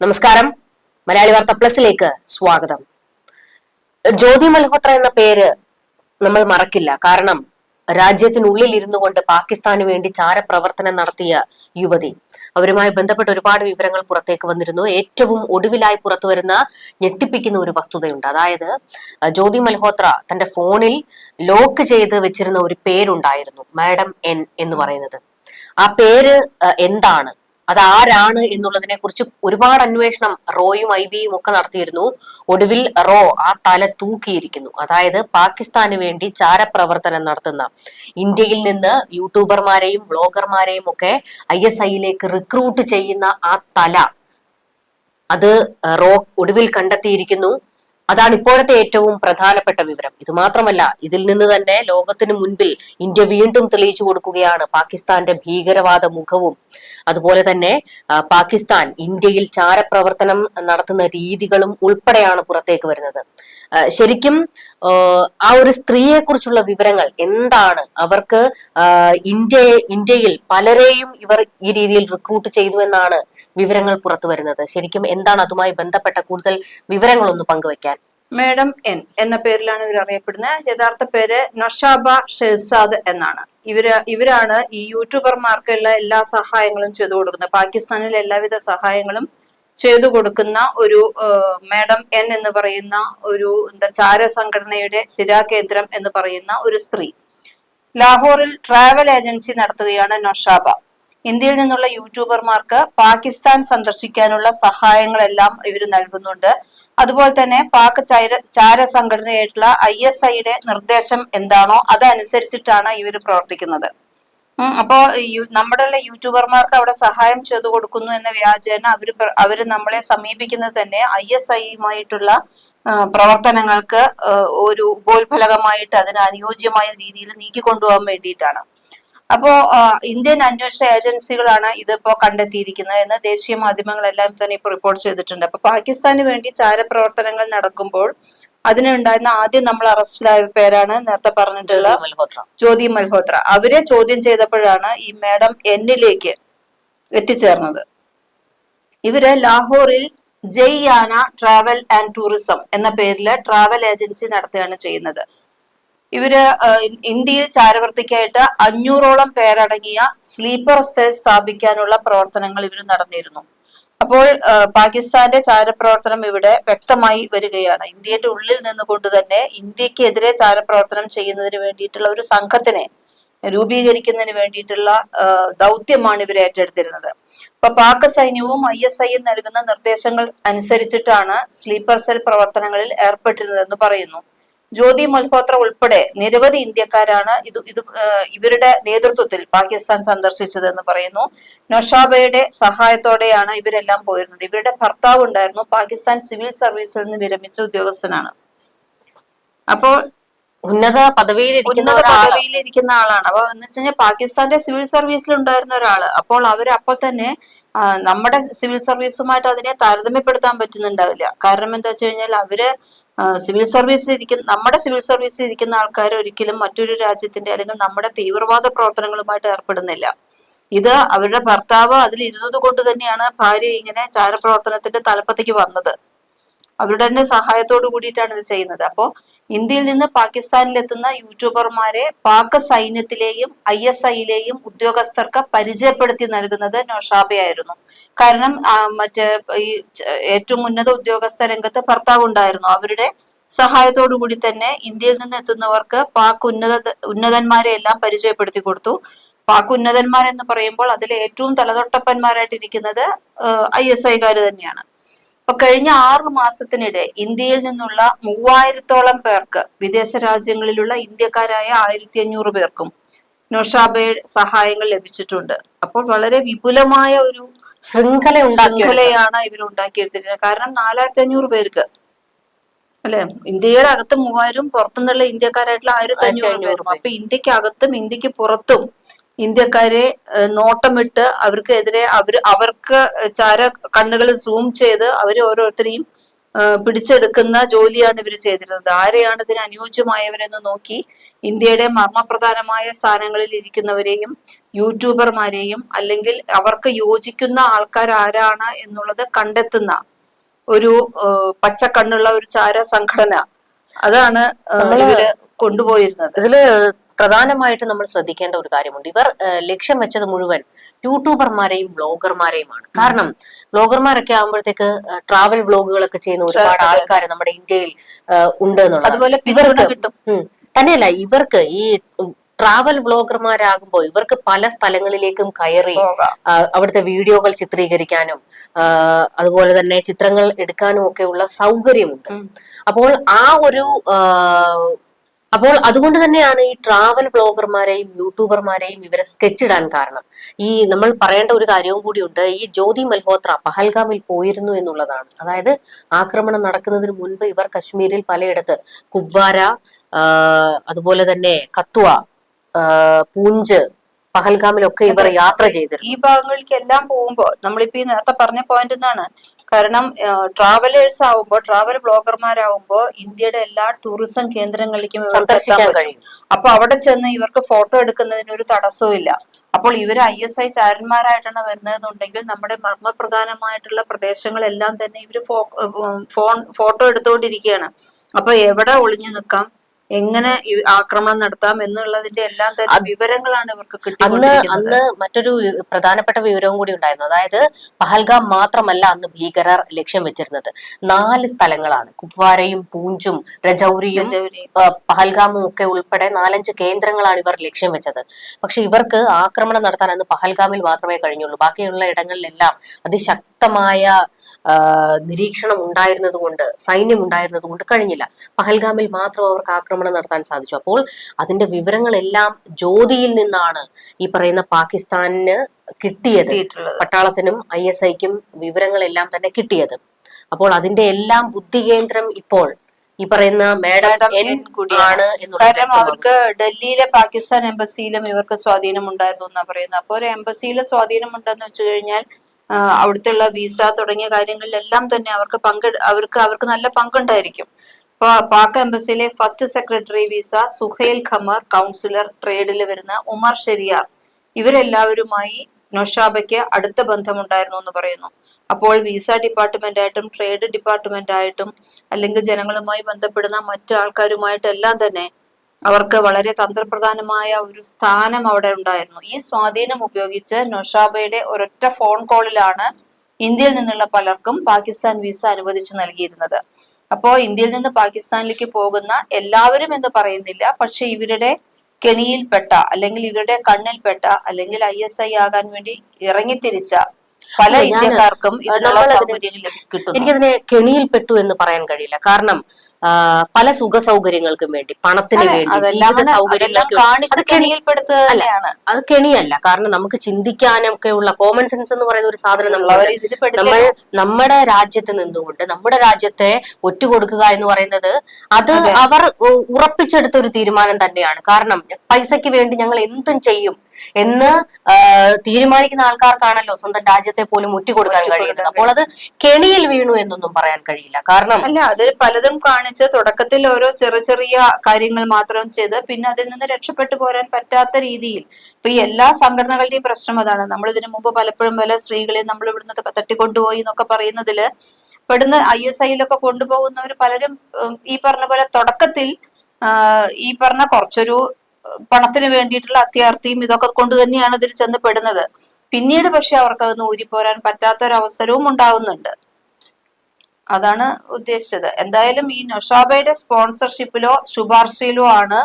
നമസ്കാരം. മലയാളി വാർത്ത പ്ലസിലേക്ക് സ്വാഗതം. ജ്യോതി മൽഹോത്ര എന്ന പേര് നമ്മൾ മറക്കില്ല. കാരണം രാജ്യത്തിനുള്ളിൽ ഇരുന്നു കൊണ്ട് പാകിസ്ഥാന് വേണ്ടി ചാരപ്രവർത്തനം നടത്തിയ യുവതി. അവരുമായി ബന്ധപ്പെട്ട ഒരുപാട് വിവരങ്ങൾ പുറത്തേക്ക് വന്നിരുന്നു. ഏറ്റവും ഒടുവിലായി പുറത്തു വരുന്ന ഞെട്ടിപ്പിക്കുന്ന ഒരു വസ്തുതയുണ്ട്. അതായത് ജ്യോതി മൽഹോത്ര തന്റെ ഫോണിൽ ലോക്ക് ചെയ്ത് വെച്ചിരുന്ന ഒരു പേരുണ്ടായിരുന്നു. മാഡം എൻ എന്ന് പറയുന്നത്. ആ പേര് എന്താണ്? അത് ആരാണ് എന്നുള്ളതിനെ കുറിച്ച് ഒരുപാട് അന്വേഷണം റോയും ഐ ബിയും ഒക്കെ നടത്തിയിരുന്നു. ഒടുവിൽ റോ ആ തല തൂക്കിയിരിക്കുന്നു. അതായത് പാകിസ്ഥാന് വേണ്ടി ചാരപ്രവർത്തനം നടത്തുന്ന ഇന്ത്യയിൽ നിന്ന് യൂട്യൂബർമാരെയും വ്ളോഗർമാരെയും ഒക്കെ ഐ എസ് ഐയിലേക്ക് റിക്രൂട്ട് ചെയ്യുന്ന ആ തല അത് റോ ഒടുവിൽ കണ്ടെത്തിയിരിക്കുന്നു. അതാണ് ഇപ്പോഴത്തെ ഏറ്റവും പ്രധാനപ്പെട്ട വിവരം. ഇത് മാത്രമല്ല ഇതിൽ നിന്ന് തന്നെ ലോകത്തിന് മുൻപിൽ ഇന്ത്യ വീണ്ടും തെളിയിച്ചു കൊടുക്കുകയാണ് പാകിസ്ഥാന്റെ ഭീകരവാദ മുഖവും. അതുപോലെ തന്നെ പാകിസ്ഥാൻ ഇന്ത്യയിൽ ചാരപ്രവർത്തനം നടത്തുന്ന രീതികളും ഉൾപ്പെടെയാണ് പുറത്തേക്ക് വരുന്നത്. ശരിക്കും ആ, ഒരു സ്ത്രീയെ കുറിച്ചുള്ള വിവരങ്ങൾ എന്താണ്? അവർക്ക് ഇന്ത്യയെ ഇന്ത്യ ഇന്ത്യയിൽ പലരെയും ഇവർ ഈ രീതിയിൽ റിക്രൂട്ട് ചെയ്തു എന്നാണ് വിവരങ്ങൾ പുറത്തു വരുന്നത്. ശരിക്കും എന്താണ് അതുമായി ബന്ധപ്പെട്ട കൂടുതൽ വിവരങ്ങൾ ഒന്ന് പങ്കുവയ്ക്കാൻ മേഡം എൻ എന്ന പേരിലാണ് ഇവർ അറിയപ്പെടുന്നത്. യഥാർത്ഥ പേര് നഷാബ ഷെസാദ് എന്നാണ്. ഇവർ ഇവരാണ് ഈ യൂട്യൂബർമാർക്കുള്ള എല്ലാ സഹായങ്ങളും ചെയ്തു കൊടുക്കുന്നത്. പാകിസ്ഥാനിൽ എല്ലാവിധ സഹായങ്ങളും ചെയ്തു കൊടുക്കുന്ന ഒരു മേഡം എൻ എന്ന് പറയുന്ന ഒരു എന്താ ചാര സംഘടനയുടെ സ്ഥിരാകേന്ദ്രം എന്ന് പറയുന്ന ഒരു സ്ത്രീ. ലാഹോറിൽ ട്രാവൽ ഏജൻസി നടത്തുകയാണ് നൊഷാബ. ഇന്ത്യയിൽ നിന്നുള്ള യൂട്യൂബർമാർക്ക് പാകിസ്ഥാൻ സന്ദർശിക്കാനുള്ള സഹായങ്ങളെല്ലാം ഇവർ നൽകുന്നുണ്ട്. അതുപോലെ തന്നെ പാക് ചാര ചാര സംഘടനയായിട്ടുള്ള ഐ എസ് ഐയുടെ നിർദ്ദേശം എന്താണോ അതനുസരിച്ചിട്ടാണ് ഇവർ പ്രവർത്തിക്കുന്നത്. അപ്പോ നമ്മുടെ യൂട്യൂബർമാർക്ക് അവിടെ സഹായം ചെയ്തു കൊടുക്കുന്നു എന്ന വ്യാജേന അവർ അവർ നമ്മളെ സമീപിക്കുന്നത് തന്നെ ഐ എസ് ഐയുമായിട്ടുള്ള പ്രവർത്തനങ്ങൾക്ക് ഒരു ഉപോത്ഫലകമായിട്ട് അതിന് അനുയോജ്യമായ രീതിയിൽ നീക്കിക്കൊണ്ടുപോകാൻ വേണ്ടിയിട്ടാണ്. അപ്പോ ഇന്ത്യൻ അന്വേഷണ ഏജൻസികളാണ് ഇതിപ്പോ കണ്ടെത്തിയിരിക്കുന്നത് എന്ന് ദേശീയ മാധ്യമങ്ങളെല്ലാം തന്നെ ഇപ്പൊ റിപ്പോർട്ട് ചെയ്തിട്ടുണ്ട്. അപ്പൊ പാകിസ്ഥാന് വേണ്ടി ചാരപ്രവർത്തനങ്ങൾ നടക്കുമ്പോൾ അതിനുണ്ടായിരുന്ന ആദ്യം നമ്മൾ അറസ്റ്റിലായ പേരാണ് നേരത്തെ പറഞ്ഞിട്ടുള്ള ജ്യോതി മൽഹോത്ര. ജ്യോതി മൽഹോത്ര. അവരെ ചോദ്യം ചെയ്തപ്പോഴാണ് ഈ മാഡം എന്നിലേക്ക് എത്തിച്ചേർന്നത്. ഇവർ ലാഹോറിൽ ജയ്യാന ട്രാവൽ ആൻഡ് ടൂറിസം എന്ന പേരിൽ ട്രാവൽ ഏജൻസി നടത്തുകയാണ് ചെയ്യുന്നത്. ഇവർ ഇന്ത്യയിൽ ചാരവർത്തിക്കായിട്ട് അഞ്ഞൂറോളം പേരടങ്ങിയ സ്ലീപ്പർ സെൽ സ്ഥാപിക്കാനുള്ള പ്രവർത്തനങ്ങൾ ഇവർ നടന്നിരുന്നു. അപ്പോൾ പാകിസ്ഥാന്റെ ചാരപ്രവർത്തനം ഇവിടെ വ്യക്തമായി വരികയാണ്. ഇന്ത്യയുടെ ഉള്ളിൽ നിന്നുകൊണ്ട് തന്നെ ഇന്ത്യക്കെതിരെ ചാരപ്രവർത്തനം ചെയ്യുന്നതിന് വേണ്ടിയിട്ടുള്ള ഒരു സംഘത്തിനെ രൂപീകരിക്കുന്നതിന് വേണ്ടിയിട്ടുള്ള ദൗത്യമാണ് ഇവർ ഏറ്റെടുത്തിരുന്നത്. അപ്പൊ പാക് സൈന്യവും ഐ എസ് ഐയും നൽകുന്ന നിർദ്ദേശങ്ങൾ അനുസരിച്ചിട്ടാണ് സ്ലീപ്പർ സെൽ പ്രവർത്തനങ്ങളിൽ ഏർപ്പെട്ടിരുന്നതെന്ന് പറയുന്നു. ജ്യോതി മൽഹോത്ര ഉൾപ്പെടെ നിരവധി ഇന്ത്യക്കാരാണ് ഇത് ഇത് ഇവരുടെ നേതൃത്വത്തിൽ പാകിസ്ഥാൻ സന്ദർശിച്ചതെന്ന് പറയുന്നു. നൊഷാബയുടെ സഹായത്തോടെയാണ് ഇവരെല്ലാം പോയിരുന്നത്. ഇവരുടെ ഭർത്താവ് ഉണ്ടായിരുന്നു പാകിസ്ഥാൻ സിവിൽ സർവീസിൽ നിന്ന് വിരമിച്ച ഉദ്യോഗസ്ഥനാണ്. അപ്പോൾ ഉന്നത പദവിയിൽ ഉന്നത പദവിയിലിരിക്കുന്ന പദവിയിൽ ഇരിക്കുന്ന ആളാണ്. അപ്പൊ എന്ന് വെച്ച് കഴിഞ്ഞാൽ പാകിസ്ഥാന്റെ സിവിൽ സർവീസിൽ ഉണ്ടായിരുന്ന ഒരാൾ. അപ്പോൾ അവർ അപ്പോൾ തന്നെ നമ്മുടെ സിവിൽ സർവീസുമായിട്ട് അതിനെ താരതമ്യപ്പെടുത്താൻ പറ്റുന്നുണ്ടാവില്ല. കാരണം എന്താ വെച്ച് കഴിഞ്ഞാൽ അവർ സിവിൽ സർവീസിൽ ഇരിക്കുന്ന നമ്മുടെ സിവിൽ സർവീസിൽ ഇരിക്കുന്ന ആൾക്കാർ ഒരിക്കലും മറ്റൊരു രാജ്യത്തിന്റെ അല്ലെങ്കിൽ നമ്മുടെ തീവ്രവാദ പ്രവർത്തനങ്ങളുമായിട്ട് ഏർപ്പെടുന്നില്ല. ഇത് അവരുടെ ഭർത്താവ് അതിൽ ഇരുന്നത് കൊണ്ട് തന്നെയാണ് ഭാര്യ ഇങ്ങനെ ചാരപ്രവർത്തനത്തിന്റെ തലപ്പത്തേക്ക് വന്നത്. അവരുടെ തന്നെ സഹായത്തോടു കൂടിയിട്ടാണ് ഇത് ചെയ്യുന്നത്. അപ്പോൾ ഇന്ത്യയിൽ നിന്ന് പാകിസ്ഥാനിലെത്തുന്ന യൂട്യൂബർമാരെ പാക് സൈന്യത്തിലെയും ഐ എസ് ഐയിലെയും ഉദ്യോഗസ്ഥർക്ക് പരിചയപ്പെടുത്തി നൽകുന്നത് നൊഷാബയായിരുന്നു. കാരണം മറ്റേ ഈ ഏറ്റവും ഉന്നത ഉദ്യോഗസ്ഥ രംഗത്ത് ഭർത്താവ് ഉണ്ടായിരുന്നു അവരുടെ കൂടി തന്നെ ഇന്ത്യയിൽ നിന്ന് എത്തുന്നവർക്ക് പാക് ഉന്നത ഉന്നതന്മാരെ എല്ലാം പരിചയപ്പെടുത്തി കൊടുത്തു. പാക് ഉന്നതന്മാരെന്ന് പറയുമ്പോൾ അതിൽ ഏറ്റവും തലതൊട്ടപ്പന്മാരായിട്ടിരിക്കുന്നത് ഐ എസ് ഐക്കാർ തന്നെയാണ്. അപ്പൊ കഴിഞ്ഞ ആറു മാസത്തിനിടെ ഇന്ത്യയിൽ നിന്നുള്ള മൂവായിരത്തോളം പേർക്ക് വിദേശ രാജ്യങ്ങളിലുള്ള ഇന്ത്യക്കാരായ ആയിരത്തി അഞ്ഞൂറ് പേർക്കും നൊഷാബയുടെ സഹായങ്ങൾ ലഭിച്ചിട്ടുണ്ട്. അപ്പോൾ വളരെ വിപുലമായ ഒരു ശൃംഖല ശൃംഖലയാണ് ഇവർ ഉണ്ടാക്കിയെടുത്തിരിക്കുന്നത്. കാരണം നാലായിരത്തി അഞ്ഞൂറ് പേർക്ക് അല്ലെ? ഇന്ത്യയുടെ അകത്ത് മൂവായിരം പുറത്തുനിന്നുള്ള ഇന്ത്യക്കാരായിട്ടുള്ള ആയിരത്തി അഞ്ഞൂറ് പേരും അപ്പൊ ഇന്ത്യയ്ക്ക് അകത്തും ഇന്ത്യയ്ക്ക് പുറത്തും ഇന്ത്യക്കാരെ നോട്ടമിട്ട് അവർക്കെതിരെ അവർ അവർക്ക് ചാര കണ്ണുകൾ സൂം ചെയ്ത് അവർ ഓരോരുത്തരെയും പിടിച്ചെടുക്കുന്ന ജോലിയാണ് ഇവർ ചെയ്തിരുന്നത്. ആരെയാണ് ഇതിന് അനുയോജ്യമായവരെന്ന് നോക്കി ഇന്ത്യയുടെ മർമ്മപ്രധാനമായ സ്ഥാനങ്ങളിൽ ഇരിക്കുന്നവരെയും യൂട്യൂബർമാരെയും അല്ലെങ്കിൽ അവർക്ക് യോജിക്കുന്ന ആൾക്കാർ ആരാണ് എന്നുള്ളത് കണ്ടെത്തുന്ന ഒരു പച്ച പച്ചക്കണ്ണുള്ള ഒരു ചാര സംഘടന അതാണ് കൊണ്ടുപോയിരുന്നത്. ഇതിൽ പ്രധാനമായിട്ട് നമ്മൾ ശ്രദ്ധിക്കേണ്ട ഒരു കാര്യമുണ്ട്. ഇവർ ലക്ഷ്യം വെച്ചത് മുഴുവൻ യൂട്യൂബർമാരെയും ബ്ലോഗർമാരെയുമാണ്. കാരണം ബ്ലോഗർമാരൊക്കെ ആകുമ്പോഴത്തേക്ക് ട്രാവൽ ബ്ലോഗുകളൊക്കെ ചെയ്യുന്ന ഒരുപാട് ആൾക്കാർ നമ്മുടെ ഇന്ത്യയിൽ ഉണ്ട് എന്നുള്ളത് അതുപോലെ ഇവർക്ക്. തന്നെയല്ല ഇവർക്ക് ഈ ട്രാവൽ വ്ളോഗർമാരാകുമ്പോൾ ഇവർക്ക് പല സ്ഥലങ്ങളിലേക്കും കയറി അവിടുത്തെ വീഡിയോകൾ ചിത്രീകരിക്കാനും അതുപോലെ തന്നെ ചിത്രങ്ങൾ എടുക്കാനും ഒക്കെയുള്ള സൗകര്യമുണ്ട്. അപ്പോൾ ആ ഒരു അപ്പോൾ അതുകൊണ്ട് തന്നെയാണ് ഈ ട്രാവൽ ബ്ലോഗർമാരെയും യൂട്യൂബർമാരെയും ഇവരെ സ്കെച്ച് ഇടാൻ കാരണം. ഈ നമ്മൾ പറയേണ്ട ഒരു കാര്യവും കൂടിയുണ്ട് ഈ ജ്യോതി മൽഹോത്ര പഹൽഗാമിൽ പോയിരുന്നു എന്നുള്ളതാണ്. അതായത് ആക്രമണം നടക്കുന്നതിന് മുൻപ് ഇവർ കശ്മീരിൽ പലയിടത്ത് കുബ്വാര അതുപോലെ തന്നെ കത്വ പൂഞ്ച് പഹൽഗാമിലൊക്കെ ഇവർ യാത്ര ചെയ്തിരുന്നു. ഈ ഭാഗങ്ങളിലേക്ക് എല്ലാം പോകുമ്പോ നമ്മളിപ്പോ ഈ നേരത്തെ പറഞ്ഞ പോയിന്റ് എന്നാണ് കാരണം ട്രാവലേഴ്സ് ആവുമ്പോ ട്രാവൽ ബ്ലോഗർമാരാവുമ്പോ ഇന്ത്യയുടെ എല്ലാ ടൂറിസം കേന്ദ്രങ്ങളിലേക്കും സന്ദർശിക്കാൻ കഴിയും. അപ്പൊ അവിടെ ചെന്ന് ഇവർക്ക് ഫോട്ടോ എടുക്കുന്നതിന് ഒരു തടസ്സവും ഇല്ല. അപ്പോൾ ഇവർ ഐ എസ് ഐ ചാരന്മാരായിട്ടാണ് വരുന്നതെന്നുണ്ടെങ്കിൽ നമ്മുടെ മർമ്മപ്രധാനമായിട്ടുള്ള പ്രദേശങ്ങളെല്ലാം തന്നെ ഇവർ ഫോ- ഫോൺ ഫോട്ടോ എടുത്തുകൊണ്ടിരിക്കുകയാണ്. അപ്പൊ എവിടെ ഒളിഞ്ഞു നിൽക്കാം? എങ്ങനെ ആക്രമണം നടത്താം എന്നുള്ളതിന്റെ എല്ലാം തന്നെ വിവരങ്ങളാണ് ഇവർക്ക് അന്ന് കിട്ടിക്കൊണ്ടിരിക്കുന്നത്. അന്ന് മറ്റൊരു പ്രധാനപ്പെട്ട വിവരവും കൂടി ഉണ്ടായിരുന്നു. അതായത് പഹൽഗാം മാത്രമല്ല അന്ന് ഭീകരർ ലക്ഷ്യം വെച്ചിരുന്നത്. നാല് സ്ഥലങ്ങളാണ്. കുപ്വാരയും പൂഞ്ചും രജൌരിയും പഹൽഗാമും ഒക്കെ ഉൾപ്പെടെ നാലഞ്ച് കേന്ദ്രങ്ങളാണ് ഇവർ ലക്ഷ്യം വെച്ചത്. പക്ഷെ ഇവർക്ക് ആക്രമണം നടത്താൻ അന്ന് പഹൽഗാമിൽ മാത്രമേ കഴിഞ്ഞുള്ളൂ. ബാക്കിയുള്ള ഇടങ്ങളിലെല്ലാം അതിശക്തമായ ആ, നിരീക്ഷണം ഉണ്ടായിരുന്നത് കൊണ്ട് സൈന്യം ഉണ്ടായിരുന്നത് കൊണ്ട് കഴിഞ്ഞില്ല. പഹൽഗാമിൽ മാത്രം അവർക്ക് ആക്രമണം നടത്താൻ സാധിച്ചു. അപ്പോൾ അതിന്റെ വിവരങ്ങളെല്ലാം ജ്യോതിയിൽ നിന്നാണ് ഈ പറയുന്ന പാകിസ്ഥാനിന് കിട്ടിയത്. പട്ടാളത്തിനും ഐ എസ് ഐക്കും വിവരങ്ങളെല്ലാം തന്നെ കിട്ടിയത്. അപ്പോൾ അതിന്റെ എല്ലാം ബുദ്ധി കേന്ദ്രം ഇപ്പോൾ ഈ പറയുന്ന മേഡം എൻ കൂടിയാണ്. കാരണം അവർക്ക് ഡൽഹിയിലെ പാകിസ്ഥാൻ എംബസിയിലും ഇവർക്ക് സ്വാധീനം ഉണ്ടായിരുന്നു എന്നാ പറയുന്നത്. അപ്പോൾ ഒരു എംബസിയിലെ സ്വാധീനം ഉണ്ടെന്ന് വെച്ചു കഴിഞ്ഞാൽ ഉള്ള വിസ തുടങ്ങിയ കാര്യങ്ങളിലെല്ലാം തന്നെ അവർക്ക് പങ്കെ അവർക്ക് അവർക്ക് നല്ല പങ്കുണ്ടായിരിക്കും. Pak എംബസിയിലെ first secretary visa Suhail Qamar counsellor ട്രേഡിൽ വരുന്ന ഉമർ ഷെരിയാർ ഇവരെല്ലാവരുമായി നൊഷാബയ്ക്ക് അടുത്ത ബന്ധമുണ്ടായിരുന്നു എന്ന് പറയുന്നു. അപ്പോൾ വിസ ഡിപ്പാർട്ട്മെന്റ് ആയിട്ടും ട്രേഡ് ഡിപ്പാർട്ട്മെന്റ് ആയിട്ടും അല്ലെങ്കിൽ ജനങ്ങളുമായി ബന്ധപ്പെടുന്ന മറ്റു ആൾക്കാരുമായിട്ടെല്ലാം തന്നെ അവർക്ക് വളരെ തന്ത്രപ്രധാനമായ ഒരു സ്ഥാനം അവിടെ ഉണ്ടായിരുന്നു. ഈ സ്വാധീനം ഉപയോഗിച്ച് നൊഷാബയുടെ ഒരൊറ്റ ഫോൺ കോളിലാണ് ഇന്ത്യയിൽ നിന്നുള്ള പലർക്കും പാകിസ്ഥാൻ വിസ അനുവദിച്ചു നൽകിയിരുന്നത്. അപ്പോ ഇന്ത്യയിൽ നിന്ന് പാകിസ്ഥാനിലേക്ക് പോകുന്ന എല്ലാവരും എന്ന് പറയുന്നില്ല. പക്ഷെ ഇവരുടെ കെണിയിൽപ്പെട്ട അല്ലെങ്കിൽ ഇവരുടെ കണ്ണിൽപ്പെട്ട അല്ലെങ്കിൽ ഐ എസ് ഐ ആകാൻ വേണ്ടി ഇറങ്ങിത്തിരിച്ച പല ഇന്ത്യക്കാർക്കും ഇതിനുള്ള സൗകര്യങ്ങൾ കിട്ടും എനിക്കതിനെ കെണിയിൽപ്പെട്ടു എന്ന് പറയാൻ കഴിയില്ല. കാരണം പല സുഖ സൗകര്യങ്ങൾക്കും വേണ്ടി പണത്തിന് വേണ്ടി ജീവിത സൗകര്യങ്ങൾക്ക് അത് കെണിയല്ല. കാരണം നമുക്ക് ചിന്തിക്കാനൊക്കെ ഉള്ള കോമൺ സെൻസ് എന്ന് പറയുന്ന ഒരു സാധനം നമ്മൾ നമ്മൾ നമ്മുടെ രാജ്യത്ത് നിന്നുകൊണ്ട് നമ്മുടെ രാജ്യത്തെ ഒറ്റുകൊടുക്കുക എന്ന് പറയുന്നത് അത് അവർ ഉറപ്പിച്ചെടുത്ത ഒരു തീരുമാനം തന്നെയാണ്. കാരണം പൈസയ്ക്ക് വേണ്ടി ഞങ്ങൾ എന്തും ചെയ്യും. എന്ന് തീരുമാനിക്കുന്ന ആൾക്കാർക്കാണല്ലോ സ്വന്തം രാജ്യത്തെ പോലും ഒറ്റുകൊടുക്കാൻ കഴിയുന്നത്. അപ്പോൾ അത് കെണിയിൽ വീണു എന്നൊന്നും പറയാൻ കഴിയില്ല. കാരണം അല്ല അതിൽ പലതും കാണിച്ച് തുടക്കത്തിൽ ഓരോ ചെറിയ ചെറിയ കാര്യങ്ങൾ മാത്രം ചെയ്ത് പിന്നെ അതിൽ നിന്ന് രക്ഷപ്പെട്ടു പോരാൻ പറ്റാത്ത രീതിയിൽ ഇപ്പൊ ഈ എല്ലാ സംഘടനകളുടെയും പ്രശ്നം അതാണ്. നമ്മൾ ഇതിനു മുമ്പ് പലപ്പോഴും പല സ്ത്രീകളെ നമ്മൾ ഇവിടുന്ന് തട്ടിക്കൊണ്ടുപോയി എന്നൊക്കെ പറയുന്നതിൽ ഇവിടുന്ന് ഐ എസ് ഐയിലൊക്കെ കൊണ്ടുപോകുന്നവർ പലരും ഈ പറഞ്ഞ പോലെ തുടക്കത്തിൽ ഈ പറഞ്ഞ കുറച്ചൊരു പണത്തിന് വേണ്ടിയിട്ടുള്ള അത്യാർത്ഥിയും ഇതൊക്കെ കൊണ്ട് തന്നെയാണ് ഇതിൽ ചെന്ന് പെടുന്നത്. പിന്നീട് പക്ഷെ അവർക്ക് അതൊന്ന് ഊരിപ്പോരാൻ പറ്റാത്തൊരവസരവും ഉണ്ടാവുന്നുണ്ട്. അതാണ് ഉദ്ദേശിച്ചത്. എന്തായാലും ഈ നൊഷാബയുടെ സ്പോൺസർഷിപ്പിലോ ശുപാർശയിലോ ആണ്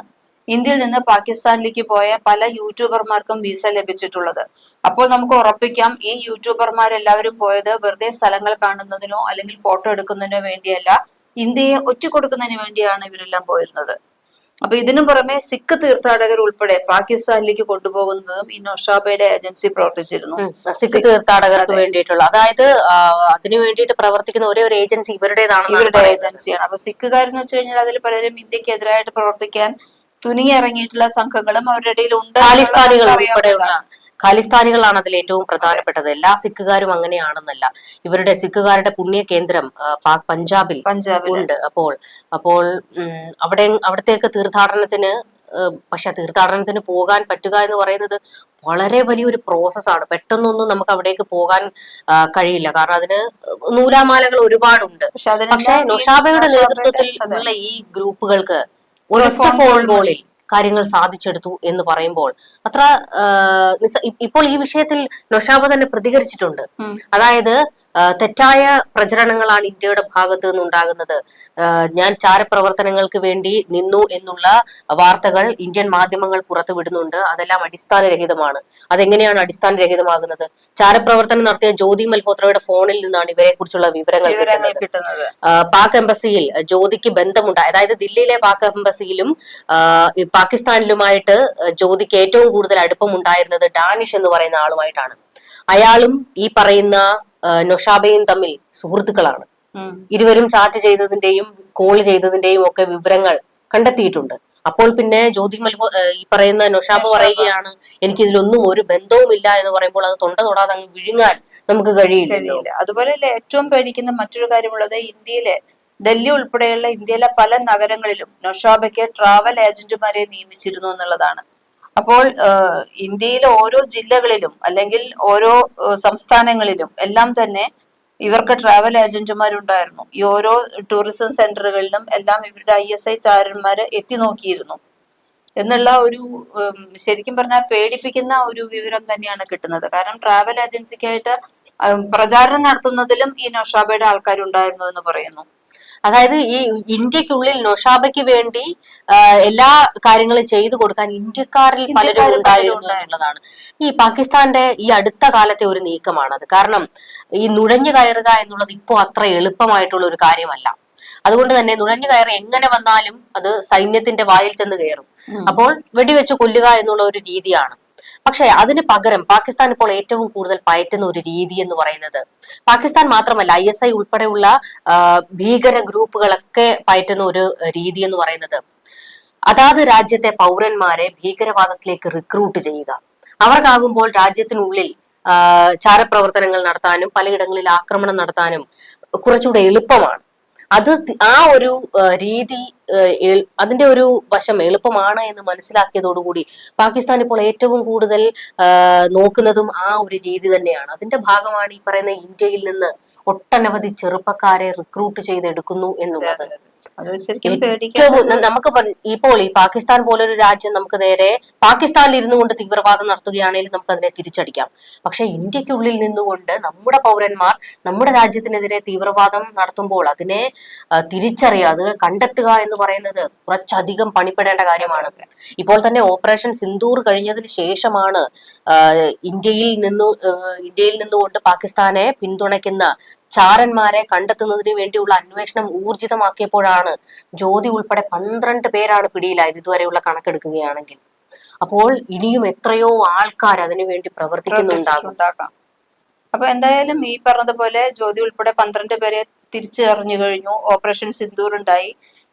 ഇന്ത്യയിൽ നിന്ന് പാകിസ്ഥാനിലേക്ക് പോയ പല യൂട്യൂബർമാർക്കും വിസ ലഭിച്ചിട്ടുള്ളത്. അപ്പോൾ നമുക്ക് ഉറപ്പിക്കാം ഈ യൂട്യൂബർമാരെല്ലാവരും പോയത് വെറുതെ സ്ഥലങ്ങൾ കാണുന്നതിനോ അല്ലെങ്കിൽ ഫോട്ടോ എടുക്കുന്നതിനോ വേണ്ടിയല്ല ഇന്ത്യയെ ഒറ്റ കൊടുക്കുന്നതിന് വേണ്ടിയാണ് ഇവരെല്ലാം പോയിരുന്നത്. അപ്പൊ ഇതിനു പുറമെ സിഖ് തീർത്ഥാടകർ ഉൾപ്പെടെ പാകിസ്ഥാനിലേക്ക് കൊണ്ടുപോകുന്നതും ഈ നൊഷാബയുടെ ഏജൻസി പ്രവർത്തിച്ചിരുന്നു. സിഖ് തീർത്ഥാടകർക്ക് വേണ്ടിയിട്ടുള്ള. അതായത് അതിനു വേണ്ടിയിട്ട് പ്രവർത്തിക്കുന്ന ഒരേ ഒരു ഏജൻസി ഇവരുടേതാണ് ഇവരുടെ ഏജൻസിയാണ് അപ്പൊ സിഖുകാരെന്ന് വെച്ച് കഴിഞ്ഞാൽ അതിൽ പലരും ഇന്ത്യയ്ക്ക് ഇന്ത്യക്കെതിരായിട്ട് പ്രവർത്തിക്കാൻ തുനിയിറങ്ങിയിട്ടുള്ള സംഘങ്ങളും അവരുടെ ഇടയിൽ ഉണ്ട് ഖാലിസ്ഥാനികൾ ഉൾപ്പെടെയുള്ള ഖാലിസ്ഥാനികളാണ് അതിൽ ഏറ്റവും പ്രധാനപ്പെട്ടത്. എല്ലാ സിഖുകാരും അങ്ങനെയാണെന്നല്ല. ഇവരുടെ സിഖുകാരുടെ പുണ്യ കേന്ദ്രം പാക് പഞ്ചാബിൽ ഉണ്ട് അപ്പോൾ അപ്പോൾ അവിടെ അവിടത്തേക്ക് തീർത്ഥാടനത്തിന് പക്ഷെ തീർത്ഥാടനത്തിന് പോകാൻ പറ്റുക എന്ന് പറയുന്നത് വളരെ വലിയൊരു പ്രോസസ്സാണ്. പെട്ടെന്നൊന്നും നമുക്ക് അവിടേക്ക് പോകാൻ കഴിയില്ല. കാരണം അതിന് നൂലാമാലകൾ ഒരുപാടുണ്ട്. പക്ഷെ നൊഷാബയുടെ നേതൃത്വത്തിൽ. ഉള്ള ഈ ഗ്രൂപ്പുകൾക്ക് ഒരൊറ്റ phone ഫോൺ കോളിൽ കാര്യങ്ങൾ സാധിച്ചെടുത്തു എന്ന് പറയുമ്പോൾ അത്ര ഇപ്പോൾ ഈ വിഷയത്തിൽ നൊഷാബ തന്നെ പ്രതികരിച്ചിട്ടുണ്ട്. അതായത് തെറ്റായ പ്രചരണങ്ങളാണ് ഇന്ത്യയുടെ ഭാഗത്ത് നിന്നുണ്ടാകുന്നത്. ഞാൻ ചാരപ്രവർത്തനങ്ങൾക്ക് വേണ്ടി നിന്നു എന്നുള്ള വാർത്തകൾ ഇന്ത്യൻ മാധ്യമങ്ങൾ പുറത്തുവിടുന്നുണ്ട് അതെല്ലാം അടിസ്ഥാനരഹിതമാണ്. അതെങ്ങനെയാണ് അടിസ്ഥാനരഹിതമാകുന്നത്? ചാരപ്രവർത്തനം നടത്തിയ ജ്യോതി മൽഹോത്രയുടെ ഫോണിൽ നിന്നാണ് ഇവരെ കുറിച്ചുള്ള വിവരങ്ങൾ കിട്ടുന്നത്. പാക് എംബസിയിൽ ജ്യോതിക്ക് ബന്ധമുണ്ട് അതായത് ദില്ലിയിലെ പാക് എംബസിയിലും പാകിസ്ഥാനിലുമായിട്ട് ജ്യോതിക്ക് ഏറ്റവും കൂടുതൽ അടുപ്പമുണ്ടായിരുന്നത് ഡാനിഷ് എന്ന് പറയുന്ന ആളുമായിട്ടാണ്. അയാളും ഈ പറയുന്ന നൊഷാബയും തമ്മിൽ സുഹൃത്തുക്കളാണ്. ഇരുവരും ചാറ്റ് ചെയ്തതിന്റെയും കോൾ ചെയ്തതിന്റെയും ഒക്കെ വിവരങ്ങൾ കണ്ടെത്തിയിട്ടുണ്ട്. അപ്പോൾ പിന്നെ ജ്യോതി മൽഹോ ഈ പറയുന്ന നൊഷാബ് പറയുകയാണ് എനിക്ക് ഇതിലൊന്നും ഒരു ബന്ധവുമില്ല എന്ന് പറയുമ്പോൾ അത് തൊണ്ട തൊടാതെ അങ്ങ് വിഴുങ്ങാൻ നമുക്ക് കഴിയില്ല. അതുപോലെ ഏറ്റവും പേടിക്കുന്ന മറ്റൊരു കാര്യമുള്ളത് ഇന്ത്യയിലെ ഡൽഹി ഉൾപ്പെടെയുള്ള ഇന്ത്യയിലെ പല നഗരങ്ങളിലും നൊഷാബയ്ക്ക് ട്രാവൽ ഏജന്റുമാരെ നിയമിച്ചിരുന്നു എന്നുള്ളതാണ്. അപ്പോൾ ഇന്ത്യയിലെ ഓരോ ജില്ലകളിലും അല്ലെങ്കിൽ ഓരോ സംസ്ഥാനങ്ങളിലും എല്ലാം തന്നെ ഇവർക്ക് ട്രാവൽ ഏജന്റുമാരുണ്ടായിരുന്നു ഈ ഓരോ ടൂറിസം സെന്ററുകളിലും എല്ലാം ഇവരുടെ ഐ എസ് ഐ ചാരന്മാര് എത്തി നോക്കിയിരുന്നു എന്നുള്ള ഒരു ശരിക്കും പറഞ്ഞാൽ പേടിപ്പിക്കുന്ന ഒരു വിവരം തന്നെയാണ് കിട്ടുന്നത്. കാരണം ട്രാവൽ ഏജൻസിക്കായിട്ട് പ്രചാരണം നടത്തുന്നതിലും ഈ നൊഷാബയുടെ ആൾക്കാരുണ്ടായിരുന്നു എന്ന് പറയുന്നു. അതായത് ഈ ഇന്ത്യക്കുള്ളിൽ നൊഷാബയ്ക്ക് വേണ്ടി എല്ലാ കാര്യങ്ങളും ചെയ്തു കൊടുക്കാൻ ഇന്ത്യക്കാരിൽ പലരും ഉണ്ടായിരുന്നു എന്നുള്ളതാണ്. ഈ പാകിസ്ഥാന്റെ ഈ അടുത്ത കാലത്തെ ഒരു നീക്കമാണത്. കാരണം ഈ നുഴഞ്ഞു കയറുക എന്നുള്ളത് ഇപ്പോൾ അത്ര എളുപ്പമായിട്ടുള്ള ഒരു കാര്യമല്ല. അതുകൊണ്ട് തന്നെ നുഴഞ്ഞു കയറി എങ്ങനെ വന്നാലും അത് സൈന്യത്തിന്റെ വായിൽ ചെന്ന് കയറും. അപ്പോൾ വെടിവെച്ച് കൊല്ലുക എന്നുള്ള ഒരു രീതിയാണ്. പക്ഷേ അതിന് പകരം പാകിസ്ഥാൻ ഇപ്പോൾ ഏറ്റവും കൂടുതൽ പയറ്റുന്ന ഒരു രീതി എന്ന് പറയുന്നത് പാകിസ്ഥാൻ മാത്രമല്ല ഐ എസ് ഐ ഉൾപ്പെടെയുള്ള ഭീകര ഗ്രൂപ്പുകളൊക്കെ പയറ്റുന്ന ഒരു രീതി എന്ന് പറയുന്നത്. അതാത് രാജ്യത്തെ പൗരന്മാരെ ഭീകരവാദത്തിലേക്ക് റിക്രൂട്ട് ചെയ്യുക. അവർക്കാകുമ്പോൾ രാജ്യത്തിനുള്ളിൽ ചാരപ്രവർത്തനങ്ങൾ നടത്താനും പലയിടങ്ങളിൽ ആക്രമണം നടത്താനും കുറച്ചുകൂടെ എളുപ്പമാണ്. അത് ആ ഒരു രീതി അതിന്റെ ഒരു വശം എളുപ്പമാണ് എന്ന് മനസ്സിലാക്കിയതോടുകൂടി പാകിസ്ഥാൻ ഇപ്പോൾ ഏറ്റവും കൂടുതൽ നോക്കുന്നതും ആ ഒരു രീതി തന്നെയാണ്. അതിന്റെ ഭാഗമാണ് ഈ പറയുന്ന ഇന്ത്യയിൽ നിന്ന് ഒട്ടനവധി ചെറുപ്പക്കാരെ റിക്രൂട്ട് ചെയ്തെടുക്കുന്നു എന്നുള്ളത്. ഏറ്റവും നമുക്ക് ഇപ്പോൾ ഈ പാകിസ്ഥാൻ പോലൊരു രാജ്യം നമുക്ക് നേരെ പാകിസ്ഥാനിൽ ഇരുന്നു കൊണ്ട് തീവ്രവാദം നടത്തുകയാണെങ്കിൽ നമുക്ക് അതിനെ തിരിച്ചടിക്കാം. പക്ഷെ ഇന്ത്യക്കുള്ളിൽ നിന്നുകൊണ്ട് നമ്മുടെ പൗരന്മാർ നമ്മുടെ രാജ്യത്തിനെതിരെ തീവ്രവാദം നടത്തുമ്പോൾ അതിനെ തിരിച്ചറിയുക അത് കണ്ടെത്തുക എന്ന് പറയുന്നത് കുറച്ചധികം പണിപ്പെടേണ്ട കാര്യമാണ്. ഇപ്പോൾ തന്നെ ഓപ്പറേഷൻ സിന്ദൂർ കഴിഞ്ഞതിന് ശേഷമാണ് ഇന്ത്യയിൽ നിന്നു ഇന്ത്യയിൽ നിന്നുകൊണ്ട് പാകിസ്ഥാനെ പിന്തുണയ്ക്കുന്ന ചാരന്മാരെ കണ്ടെത്തുന്നതിന് വേണ്ടിയുള്ള അന്വേഷണം ഊർജിതമാക്കിയപ്പോഴാണ് ജ്യോതി ഉൾപ്പെടെ പന്ത്രണ്ട് പേരാണ് പിടിയിലായത് ഇതുവരെയുള്ള കണക്കെടുക്കുകയാണെങ്കിൽ. അപ്പോൾ ഇനിയും എത്രയോ ആൾക്കാർ അതിനുവേണ്ടി പ്രവർത്തിക്കുന്നുണ്ടാകും. അപ്പൊ എന്തായാലും ഈ പറഞ്ഞതുപോലെ ജ്യോതി ഉൾപ്പെടെ പന്ത്രണ്ട് പേരെ തിരിച്ചറിഞ്ഞു കഴിഞ്ഞു. ഓപ്പറേഷൻ സിന്ദൂർ ഉണ്ടായി.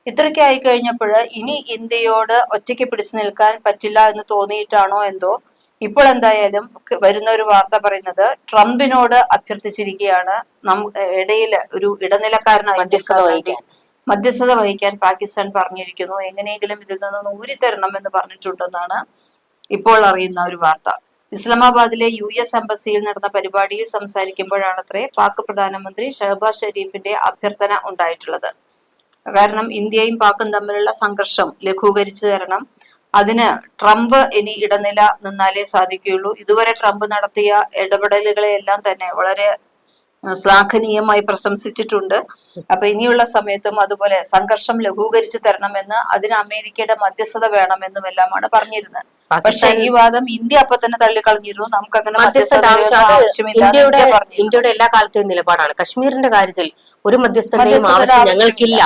ഇത്രയ്ക്കായി കഴിഞ്ഞപ്പോൾ ഇനി ഇന്ത്യയോട് ഒറ്റയ്ക്ക് പിടിച്ചു നിൽക്കാൻ പറ്റില്ല എന്ന് തോന്നിയിട്ടാണോ എന്തോ? ഇപ്പോൾ എന്തായാലും വരുന്ന ഒരു വാർത്ത പറയുന്നത് ട്രംപിനോട് അഭ്യർത്ഥിച്ചിരിക്കുകയാണ്. നം ഇടയിൽ ഒരു ഇടനിലക്കാരനായി മധ്യസ്ഥത നിൽക്കാൻ വഹിക്കാൻ. മധ്യസ്ഥത വഹിക്കാൻ പാകിസ്ഥാൻ പറഞ്ഞിരിക്കുന്നു. എങ്ങനെയെങ്കിലും ഇതിൽ നിന്ന് ഊരിത്തരണം എന്ന് പറഞ്ഞിട്ടുണ്ടെന്നാണ് ഇപ്പോൾ അറിയുന്ന ഒരു വാർത്ത. ഇസ്ലാമാബാദിലെ യു എസ് എംബസിയിൽ നടന്ന പരിപാടിയിൽ സംസാരിക്കുമ്പോഴാണത്രേ പാക് പ്രധാനമന്ത്രി ഷഹബാസ് ഷെരീഫിന്റെ അഭ്യർത്ഥന ഉണ്ടായിട്ടുള്ളത്. കാരണം ഇന്ത്യയും പാക്കും തമ്മിലുള്ള സംഘർഷം ലഘൂകരിച്ചു തരണം. അതിന് ട്രംപ് ഇനി ഇടനില നിന്നാലേ സാധിക്കുകയുള്ളൂ. ഇതുവരെ ട്രംപ് നടത്തിയ ഇടപെടലുകളെ എല്ലാം തന്നെ വളരെ ശ്ലാഘനീയമായി പ്രശംസിച്ചിട്ടുണ്ട്. അപ്പൊ ഇനിയുള്ള സമയത്തും അതുപോലെ സംഘർഷം ലഘൂകരിച്ചു തരണമെന്ന് അതിന് അമേരിക്കയുടെ മധ്യസ്ഥത വേണമെന്നും എല്ലാമാണ് പറഞ്ഞിരുന്നത്. പക്ഷെ ഈ വാദം ഇന്ത്യ അപ്പൊ തന്നെ തള്ളിക്കളഞ്ഞിരുന്നു. നമുക്ക് അങ്ങനെ ആവശ്യമില്ല ഇന്ത്യയുടെ ഇന്ത്യയുടെ എല്ലാ കാലത്തെയും നിലപാടാണ്. കശ്മീരിന്റെ കാര്യത്തിൽ ഒരു മധ്യസ്ഥതയും ആവശ്യം. ഞങ്ങൾക്കില്ല.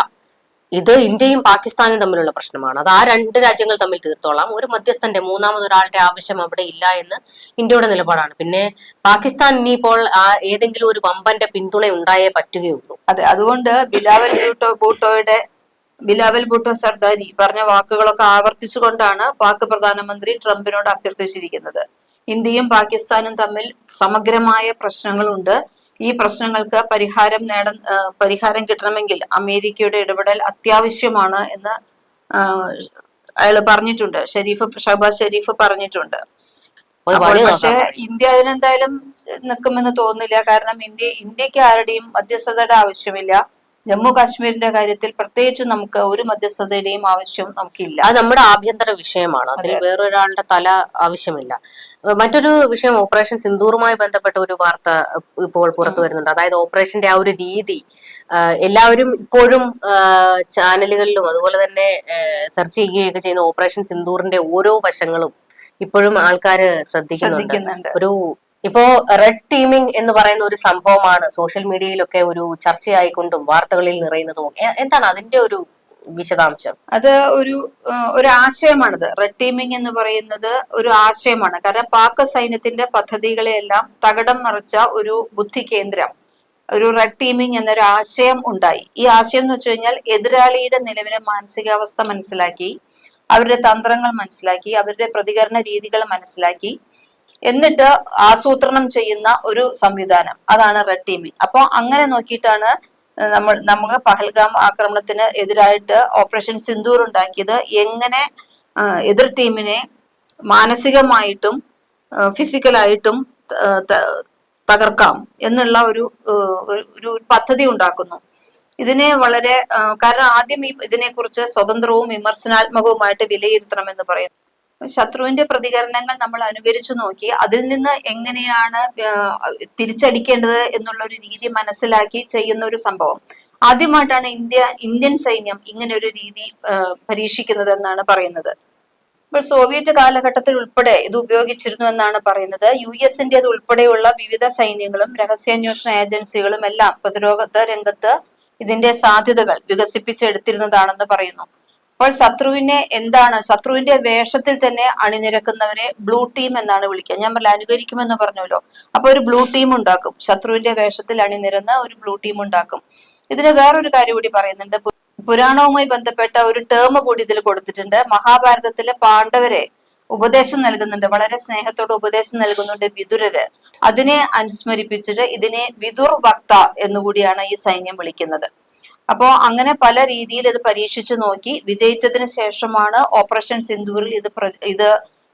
ഇത് ഇന്ത്യയും പാകിസ്ഥാനും തമ്മിലുള്ള പ്രശ്നമാണ്. അത് ആ രണ്ട് രാജ്യങ്ങൾ തമ്മിൽ തീർത്തോളാം. ഒരു മധ്യസ്ഥന്റെ മൂന്നാമതൊരാളുടെ ആവശ്യം അവിടെ ഇല്ല എന്ന് ഇന്ത്യയുടെ നിലപാടാണ്. പിന്നെ പാകിസ്ഥാൻ ഇനിയിപ്പോൾ ആ ഏതെങ്കിലും ഒരു വമ്പന്റെ പിന്തുണ ഉണ്ടായേ പറ്റുകയുള്ളൂ. അതെ അതുകൊണ്ട് ബിലാവൽ ഭൂട്ടോ ഭൂട്ടോയുടെ ബിലാവൽ ഭൂട്ടോ സർദാരി പറഞ്ഞ വാക്കുകളൊക്കെ ആവർത്തിച്ചുകൊണ്ടാണ് പാക് പ്രധാനമന്ത്രി ട്രംപിനോട് അഭ്യർത്ഥിച്ചിരിക്കുന്നത്. ഇന്ത്യയും പാകിസ്ഥാനും തമ്മിൽ സമഗ്രമായ പ്രശ്നങ്ങളുണ്ട്. ഈ പ്രശ്നങ്ങൾക്ക് പരിഹാരം നേട പരിഹാരം കിട്ടണമെങ്കിൽ അമേരിക്കയുടെ ഇടപെടൽ അത്യാവശ്യമാണ് എന്ന് അയാൾ പറഞ്ഞിട്ടുണ്ട്. ഷെരീഫ് ഷഹബാസ് ഷെരീഫ് പറഞ്ഞിട്ടുണ്ട്. പക്ഷെ പക്ഷേ ഇന്ത്യ അതിനെന്തായാലും നിൽക്കുമെന്ന് തോന്നുന്നില്ല. കാരണം ഇന്ത്യ ഇന്ത്യയ്ക്ക് ആരുടെയും മധ്യസ്ഥതയുടെ ആവശ്യമില്ല. ജമ്മു കാശ്മീരിന്റെ കാര്യത്തിൽ പ്രത്യേകിച്ച് നമുക്ക് ഒരു മധ്യസ്ഥതയുടെയും ആവശ്യം നമുക്കില്ല. അത് നമ്മുടെ ആഭ്യന്തര വിഷയമാണ്. അതിൽ വേറൊരാളുടെ തല ആവശ്യമില്ല. മറ്റൊരു വിഷയം ഓപ്പറേഷൻ സിന്ദൂറുമായി ബന്ധപ്പെട്ട ഒരു വാർത്ത ഇപ്പോൾ പുറത്തു വരുന്നുണ്ട്. അതായത് ഓപ്പറേഷന്റെ ആ ഒരു രീതി എല്ലാവരും ഇപ്പോഴും ചാനലുകളിലും അതുപോലെ തന്നെ സെർച്ച് ചെയ്യുകയൊക്കെ ചെയ്യുന്ന ഓപ്പറേഷൻ സിന്ദൂറിന്റെ ഓരോ വശങ്ങളും ഇപ്പോഴും ആൾക്കാര് ശ്രദ്ധിക്കുന്നുണ്ട്. ശ്രദ്ധിക്കുന്നുണ്ട്. ഒരു ഇപ്പോ റെഡ് ടീമിംഗ് എന്ന് പറയുന്ന ഒരു സംഭവമാണ് സോഷ്യൽ മീഡിയയിലൊക്കെ ഒരു ചർച്ചയായിക്കൊണ്ടും വാർത്തകളിൽ നിറയുന്നതും എന്താണ് അതിന്റെ ഒരു വിശദാംശം? അത് ഒരു ഒരു ആശയമാണിത്. റെഡ് ടീമിംഗ് എന്ന് പറയുന്നത് ഒരു ആശയമാണ്. കാരണം പാക് സൈന്യത്തിന്റെ പദ്ധതികളെയെല്ലാം തകടം നിറച്ച ഒരു ബുദ്ധി കേന്ദ്രം ഒരു റെഡ് ടീമിംഗ് എന്നൊരു ആശയം ഉണ്ടായി. ഈ ആശയം എന്ന് വെച്ച് കഴിഞ്ഞാൽ എതിരാളിയുടെ നിലവിലെ മാനസികാവസ്ഥ മനസ്സിലാക്കി അവരുടെ തന്ത്രങ്ങൾ മനസ്സിലാക്കി അവരുടെ പ്രതികരണ രീതികൾ മനസ്സിലാക്കി എന്നിട്ട് ആസൂത്രണം ചെയ്യുന്ന ഒരു സംവിധാനം. അതാണ് റെഡ് ടീമിംഗ് അപ്പോൾ അങ്ങനെ നോക്കിയിട്ടാണ് നമ്മൾ നമുക്ക് പഹൽഗാം ആക്രമണത്തിന് എതിരായിട്ട് ഓപ്പറേഷൻ സിന്ദൂർ ഉണ്ടാക്കിയത്. എങ്ങനെ എതിർ ടീമിനെ മാനസികമായിട്ടും ഫിസിക്കലായിട്ടും തകർക്കാം എന്നുള്ള ഒരു ഒരു- പദ്ധതി ഉണ്ടാക്കുന്നു. ഇതിനെ വളരെ കാരണം ആദ്യം ഇതിനെക്കുറിച്ച് സ്വതന്ത്രവും വിമർശനാത്മകവുമായിട്ട് വിലയിരുത്തണം എന്ന് പറയുന്നു. ശത്രുവിന്റെ പ്രതികരണങ്ങൾ നമ്മൾ അനുകരിച്ചു നോക്കി. അതിൽ നിന്ന് എങ്ങനെയാണ് തിരിച്ചടിക്കേണ്ടത് എന്നുള്ള ഒരു രീതി മനസ്സിലാക്കി ചെയ്യുന്ന ഒരു സംഭവം. ആദ്യമായിട്ടാണ് ഇന്ത്യ ഇന്ത്യൻ സൈന്യം ഇങ്ങനെ ഒരു രീതി പരീക്ഷിക്കുന്നത് എന്നാണ് പറയുന്നത്. ഇപ്പോൾ സോവിയറ്റ് കാലഘട്ടത്തിൽ ഉൾപ്പെടെ ഇത് ഉപയോഗിച്ചിരുന്നു എന്നാണ് പറയുന്നത്. യു എസിന്റെ ഉൾപ്പെടെയുള്ള വിവിധ സൈന്യങ്ങളും രഹസ്യാന്വേഷണ ഏജൻസികളും എല്ലാം പ്രതിരോധ രംഗത്ത് ഇതിന്റെ സാധ്യതകൾ വികസിപ്പിച്ചെടുത്തിരുന്നതാണെന്ന് പറയുന്നു. അപ്പോൾ ശത്രുവിനെ എന്താണ്? ശത്രുവിന്റെ വേഷത്തിൽ തന്നെ അണിനിരക്കുന്നവരെ ബ്ലൂ ടീം എന്നാണ് വിളിക്കുക. ഞാൻ പറഞ്ഞ അനുകരിക്കുമെന്ന് പറഞ്ഞല്ലോ. അപ്പൊ ഒരു ബ്ലൂ ടീം ഉണ്ടാക്കും. ശത്രുവിന്റെ വേഷത്തിൽ അണിനിരന്ന ഒരു ബ്ലൂ ടീം ഉണ്ടാക്കും. ഇതിന് വേറൊരു കാര്യം കൂടി പറയുന്നുണ്ട്. പുരാണവുമായി ബന്ധപ്പെട്ട ഒരു ടേം കൂടി ഇതിൽ കൊടുത്തിട്ടുണ്ട്. മഹാഭാരതത്തിലെ പാണ്ഡവരെ ഉപദേശം നൽകുന്നുണ്ട്. വളരെ സ്നേഹത്തോടെ ഉപദേശം നൽകുന്നുണ്ട് വിതുരര് അതിനെ അനുസ്മരിപ്പിച്ചിട്ട് ഇതിനെ വിതുർ വക്ത എന്നുകൂടിയാണ് ഈ സൈന്യം വിളിക്കുന്നത്. അപ്പോ അങ്ങനെ പല രീതിയിൽ ഇത് പരീക്ഷിച്ചു നോക്കി വിജയിച്ചതിന് ശേഷമാണ് ഓപ്പറേഷൻ സിന്ദൂറിൽ ഇത് ഇത്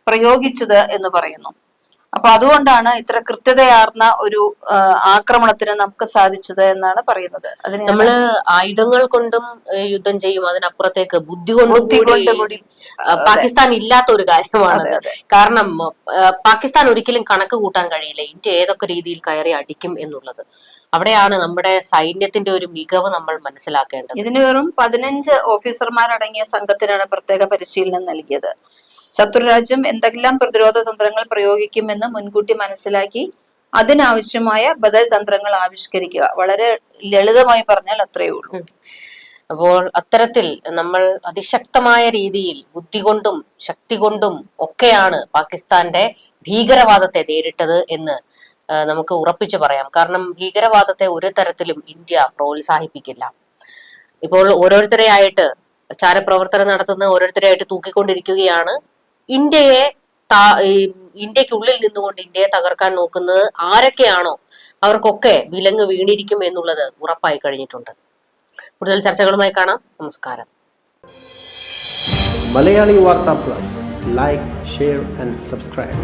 പ്രയോഗിച്ചത് എന്ന് പറയുന്നു. അപ്പൊ അതുകൊണ്ടാണ് ഇത്ര കൃത്യതയാർന്ന ഒരു ആക്രമണത്തിന് നമുക്ക് സാധിച്ചത് എന്നാണ് പറയുന്നത്. അതിന് നമ്മൾ ആയുധങ്ങൾ കൊണ്ടും യുദ്ധം ചെയ്യും. അതിനപ്പുറത്തേക്ക് ബുദ്ധി കൊണ്ടും കൂടി പാകിസ്ഥാൻ ഇല്ലാത്ത ഒരു കാര്യമാണ്. കാരണം പാകിസ്ഥാൻ ഒരിക്കലും കണക്ക് കൂട്ടാൻ കഴിയില്ല. ഇന്ത്യ ഏതൊക്കെ രീതിയിൽ കയറി അടിക്കും എന്നുള്ളത്. അവിടെയാണ് നമ്മുടെ സൈന്യത്തിന്റെ ഒരു മികവ് നമ്മൾ മനസ്സിലാക്കേണ്ടത്. ഇതിന് വെറും പതിനഞ്ച് ഓഫീസർമാരടങ്ങിയ സംഘത്തിനാണ് പ്രത്യേക പരിശീലനം നൽകിയത്. ശത്രുരാജ്യം എന്തെല്ലാം പ്രതിരോധ തന്ത്രങ്ങൾ പ്രയോഗിക്കുമെന്ന് മുൻകൂട്ടി മനസ്സിലാക്കി അതിനാവശ്യമായ ബദൽ തന്ത്രങ്ങൾ ആവിഷ്കരിക്കുക. വളരെ ലളിതമായി പറഞ്ഞാൽ അത്രയേ ഉള്ളൂ. അപ്പോൾ അത്തരത്തിൽ നമ്മൾ അതിശക്തമായ രീതിയിൽ ബുദ്ധി കൊണ്ടും ശക്തി കൊണ്ടും ഒക്കെയാണ് പാകിസ്ഥാന്റെ ഭീകരവാദത്തെ നേരിട്ടത് എന്ന് നമുക്ക് ഉറപ്പിച്ചു പറയാം. കാരണം ഭീകരവാദത്തെ ഒരു തരത്തിലും ഇന്ത്യ പ്രോത്സാഹിപ്പിക്കില്ല. ഇപ്പോൾ ഓരോരുത്തരെയായിട്ട് ചാരപ്രവർത്തനം നടത്തുന്ന ഓരോരുത്തരെയായിട്ട് തൂക്കിക്കൊണ്ടിരിക്കുകയാണ് ഇന്ത്യയെ ഇന്ത്യക്കുള്ളിൽ നിന്നുകൊണ്ട് ഇന്ത്യയെ തകർക്കാൻ നോക്കുന്നത് ആരൊക്കെയാണോ അവർക്കൊക്കെ വിലങ്ങ് വീണിരിക്കും എന്നുള്ളത് ഉറപ്പായി കഴിഞ്ഞിട്ടുണ്ട്. കൂടുതൽ ചർച്ചകളുമായി കാണാം. നമസ്കാരം. Malayali Vartha plus. Like share and subscribe